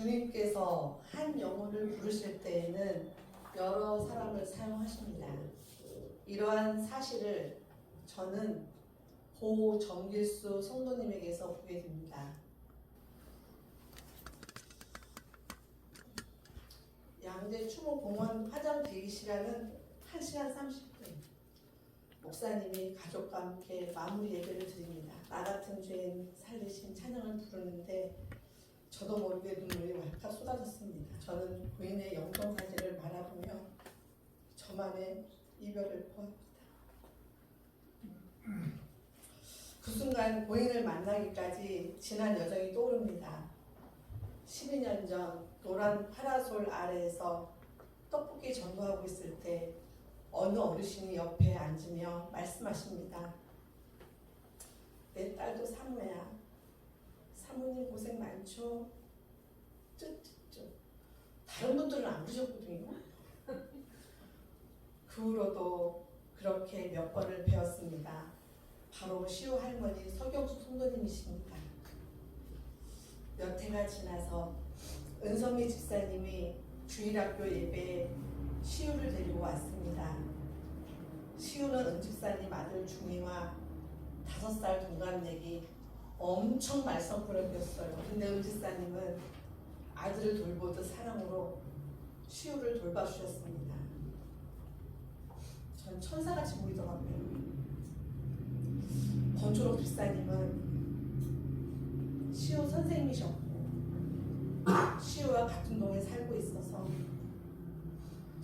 주님께서 한 영혼을 부르실 때에는 여러 사람을 사용하십니다. 이러한 사실을 저는 고 정길수 성도님에게서 보게 됩니다. 양재 추모공원 화장 대기 시간은 1시간 30분. 목사님이 가족과 함께 마무리 예배를 드립니다. 나 같은 죄인 살리신 찬양을 부르는데 저도 모르게 눈물이 왈칵 쏟아졌습니다. 저는 부인의 영성 사진을 바라보며 저만의 이별을 보았다. 그 순간 고인을 만나기까지 지난 여정이 떠오릅니다. 12년 전 노란 파라솔 아래에서 떡볶이 전도하고 있을 때 어느 어르신이 옆에 앉으며 말씀하십니다. 내 딸도 사모야. 사모님 고생 많죠? 쯧쯧쯧. 다른 분들은 안 그러셨거든요. 그 후로도 그렇게 몇 번을 배웠습니다. 바로 시우 할머니 서경수 성도님이십니다. 몇 해가 지나서 은성미 집사님이 주일학교 예배에 시우를 데리고 왔습니다. 시우는 은 집사님 아들 중이와 다섯 살 동갑내기 엄청 말썽꾸러기였어요. 근데 은 집사님은 아들을 돌보듯 사랑으로 시우를 돌봐주셨습니다. 전 천사같이 보이더라고요. 권초록 집사님은 시우 선생님이셨고 시우와 같은 동에 살고 있어서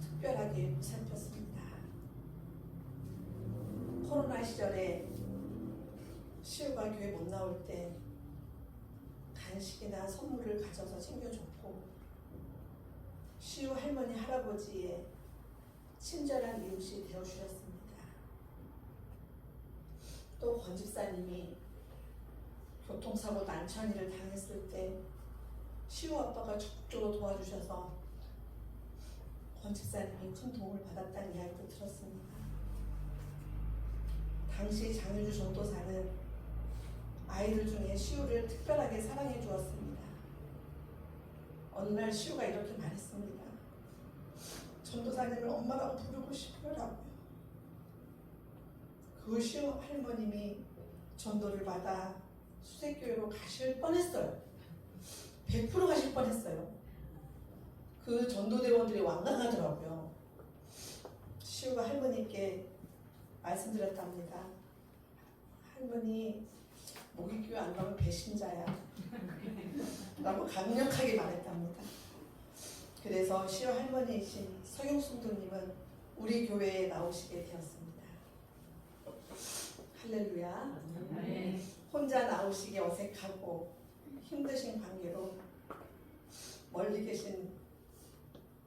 특별하게 보살폈습니다. 코로나 시절에 시우가 교회 못 나올 때 간식이나 선물을 가져서 챙겨줬고 시우 할머니 할아버지의 친절한 이웃이 되어주셨습니다. 또 권집사님이 교통사고 난처한 일을 당했을 때 시우 아빠가 적극적으로 도와주셔서 권집사님이 큰 도움을 받았다는 이야기도 들었습니다. 당시 장유주 전도사는 아이들 중에 시우를 특별하게 사랑해 주었습니다. 어느 날 시우가 이렇게 말했습니다. 전도사님을 엄마라고 부르고 싶어요라고요. 그 시우 할머님이 전도를 받아 수색교회로 가실 뻔했어요. 100% 가실 뻔했어요. 그 전도대원들이 완강하더라고요. 시우가 할머니께 말씀드렸답니다. 할머니 목익교회 안 가면 배신자야. 라고 강력하게 말했답니다. 그래서 시우 할머니이신 서용순도님은 우리 교회에 나오시게 되었습니다. 할렐루야. 혼자 나오시기 어색하고 힘드신 관계로 멀리 계신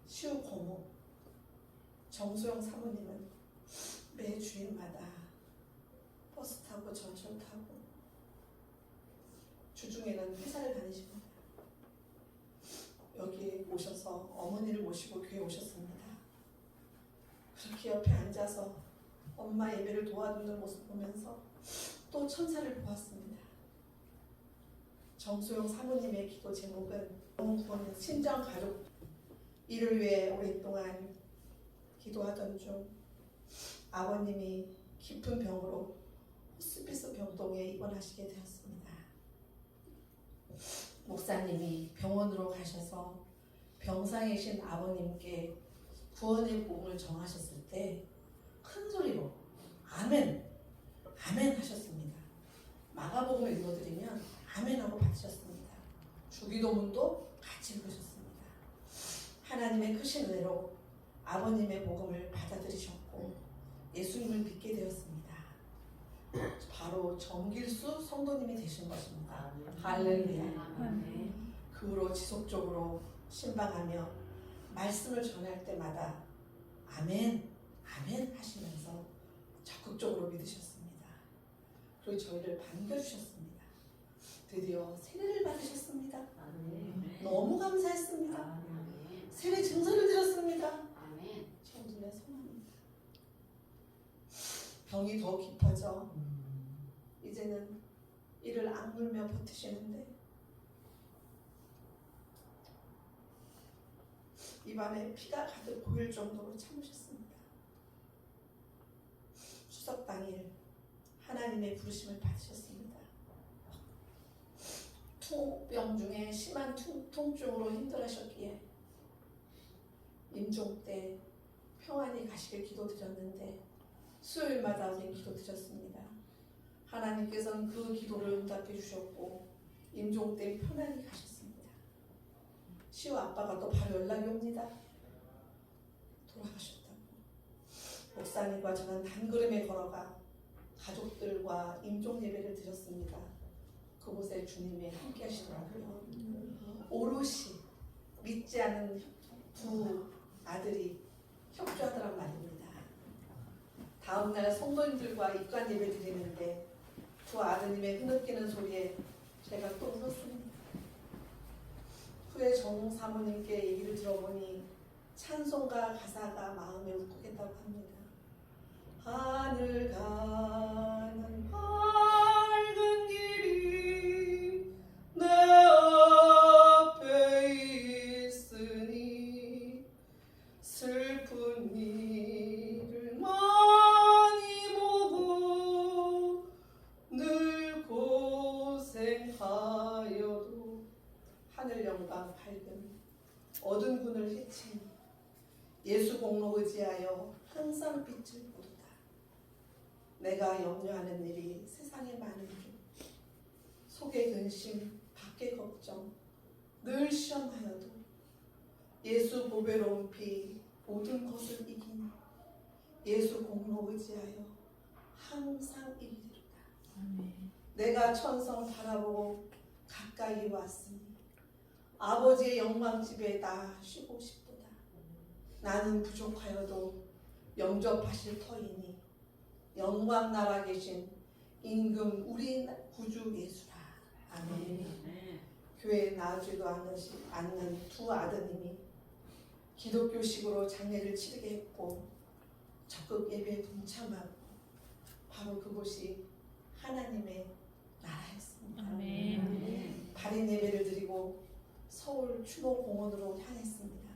시우 고모 정소영 사모님은 매 주일마다 버스 타고 전철 타고 주중에는 회사를 다니십니다. 여기 오셔서 어머니를 모시고 교회 오셨습니다. 그렇게 옆에 앉아서 엄마 예배를 도와주는 모습 보면서 또 천사를 보았습니다. 정소영 사모님의 기도 제목은 구원 친정 가족 이를 위해 오랫동안 기도하던 중 아버님이 깊은 병으로 호스피스 병동에 입원하시게 되었습니다. 목사님이 병원으로 가셔서 병상이신 아버님께 구원의 복음을 정하셨을 때 큰 소리로 아멘, 아멘 하셨습니다. 마가복음을 읽어드리면 아멘 하고 받으셨습니다. 주기도문도 같이 읽으셨습니다. 하나님의 크신 은혜로 아버님의 복음을 받아들이셨고 예수님을 믿게 되었습니다. 정길수 성도님이 되신 것입니다. 할렐루야. 그 후로 지속적으로 신방하며 말씀을 전할 때마다 아멘, 아멘 하시면서 적극적으로 믿으셨습니다. 그리고 저희를 반겨주셨습니다. 드디어 세례를 받으셨습니다. 너무 감사했습니다. 세례 증서를 드렸습니다. 청순의 소망입니다. 병이 더 깊어져 이제는 이를 악물며 버티시는데 입안에 피가 가득 보일 정도로 참으셨습니다. 추석 당일 하나님의 부르심을 받으셨습니다. 통병 중에 심한 통, 통증으로 힘들어하셨기에 임종 때 평안히 가시길 기도드렸는데 수요일마다 우리 기도드렸습니다. 하나님께서는 그 기도를 응답해 주셨고 임종 때 편안히 가셨습니다. 시우 아빠가 또 바로 연락이 옵니다. 돌아가셨다고. 목사님과 저는 단걸음에 걸어가 가족들과 임종 예배를 드렸습니다. 그곳에 주님이 함께 하시더라고요. 오롯이 믿지 않은 두 아들이 협조하더란 말입니다. 다음날 성도님들과 입관 예배 드리는데 두 아드님의 흐느끼는 소리에 제가 또 울었습니다. 후에 정 사모님께 얘기를 들어보니 찬송가 가사가 마음에 울컥했다고 합니다. 하늘 가는 밝 예수 공로 의지하여 항상 빛을 보도다. 내가 염려하는 일이 세상에 많은 중 속에 근심, 밖에 걱정, 늘 시험하여도 예수 보배로운 피 모든 것을 이긴 예수 공로 의지하여 항상 이기리로다. 내가 천성 바라보고 가까이 왔으니 아버지의 영광 집에 나 쉬고 싶도다. 나는 부족하여도 영접하실 터이니 영광 나라 계신 임금 우리 구주 예수라. 아멘. 교회에 나와주지도 않으시- 않는 두 아드님이 기독교식으로 장례를 치르게 했고 적극 예배에 동참하고 바로 그곳이 하나님의 나라였습니다. 아멘. 발인 예배를 드리고 서울 추모공원으로 향했습니다.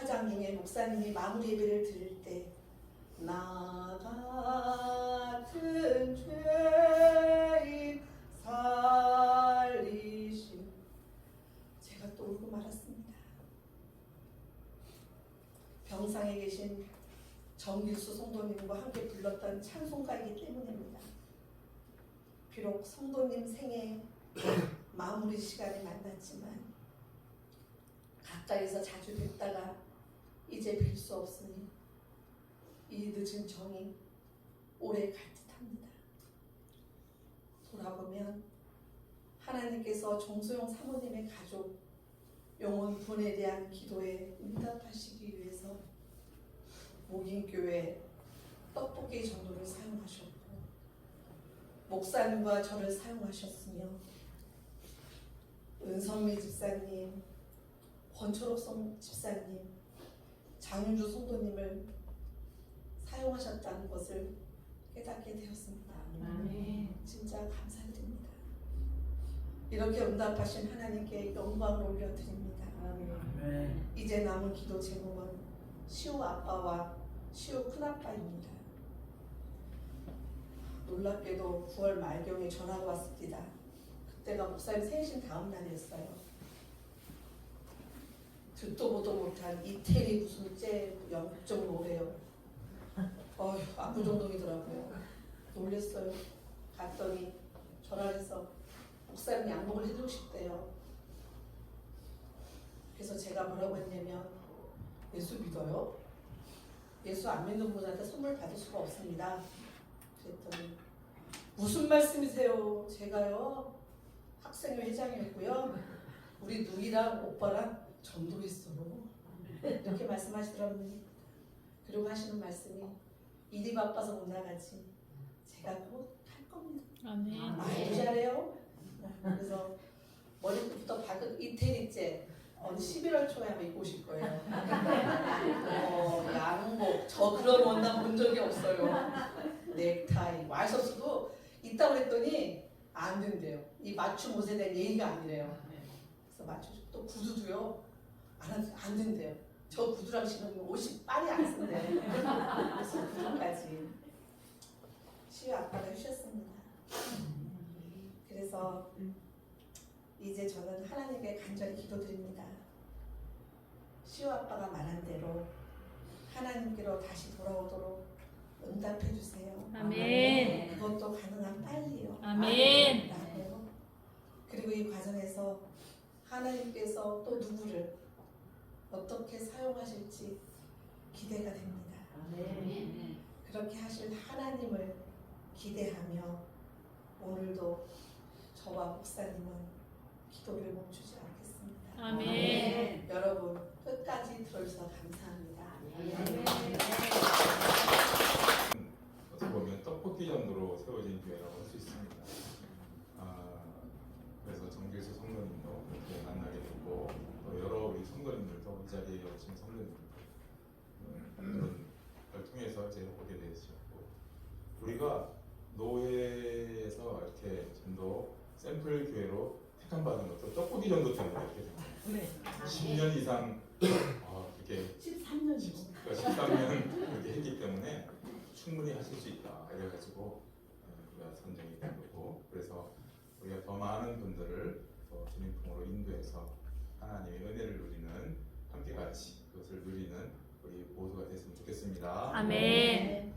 화장 중에 목사님이 마무리 예배를 드릴 때 나 같은 죄인 살리신 제가 또 울고 말았습니다. 병상에 계신 정길수 성도님과 함께 불렀던 찬송가이기 때문입니다. 비록 성도님 생애 마무리 시간에 만났지만 가까이서 자주 뵙다가 이제 뵐수 없으니 이 늦은 정이 오래 갈 듯합니다. 돌아보면 하나님께서 정소영 사모님의 가족 영혼 분에 대한 기도에 응답하시기 위해서 목인교회 떡볶이 전도를 사용하셨고 목사님과 저를 사용하셨으며 은성미 집사님, 권초록 성 집사님, 장윤주 성도님을 사용하셨다는 것을 깨닫게 되었습니다. 아멘. 진짜 감사드립니다. 이렇게 응답하신 하나님께 영광을 올려드립니다. 이제 남은 기도 제목은 시우 아빠와 시우 큰아빠입니다. 놀랍게도 9월 말경에 전화가 왔습니다. 그때가 목사님 생신 다음 날이었어요. 듣도 보도 못한 이태리 무슨 째 0.5래요. 어휴, 압구정동이더라고요. 놀랬어요. 갔더니 전화해서 목사님 양복을 해주고 싶대요. 그래서 제가 뭐라고 했냐면 예수 믿어요? 예수 안 믿는 분한테 선물 받을 수가 없습니다. 그랬더니 무슨 말씀이세요? 제가요 학생회 회장이었고요. 우리 누이랑 오빠랑 전도했어요. 이렇게 말씀하시더라고요. 그리고 하시는 말씀이 일이 바빠서 못 나가지. 제가 곧 할 겁니다. 아멘. 말도 잘해요. 그래서 머리부터 발끝 이태리째 어, 11월 초에 한번 입고 오실 거예요. 어, 양복 저 그런 원단 본 적이 없어요. 넥타이 와이셔츠도 있다고 그랬더니 안 된대요. 이 맞춤 옷에 대한 예의가 아니래요. 그래서 맞춰 또 구두도요. 안, 한- 안 된대요. 저 구두랑 신으면 옷이 빨이 안 쓴대. 그래서 구두까지 시우 아빠가 해주셨습니다. 그래서 이제 저는 하나님께 간절히 기도드립니다. 시우 아빠가 말한 대로 하나님께로 다시 돌아오도록 응답해 주세요. 아멘. 그것도 가능한 빨리요. 아멘. 라고요. 그리고 이 과정에서 하나님께서 또 누구를 어떻게 사용하실지 기대가 됩니다. 그렇게 하실 하나님을 기대하며 오늘도 저와 목사님은 기도를 멈추지 않겠습니다. 아멘. 여러분 끝까지 들어주셔서 감사합니다. 어떻게 보면 떡볶이 정도로 세워진 교회라고 할 수 있습니다. 아, 그래서 정길수 성도님도 그렇게 만나게 됐고 또 여러 우리 성도님들도 이 자리에 오신 성도님들 음, 걸 통해서 이제 오게 되셨고 우리가 노예에서 이렇게 전도 샘플 교회로 택함받은 것도 떡볶이 정도 때문에 이렇게 됩니다. 네. 10년 이상 어, 이렇게 13년이고 13년 이렇게 했기 때문에 충분히 하실 수 있다 이래가지고 어, 우리가 선정이 된 거고 그래서 우리가 더 많은 분들을 더 주님 품으로 인도해서 하나님의 은혜를 누리는 함께 같이 그것을 누리는 우리 모두가 됐으면 좋겠습니다. 아멘.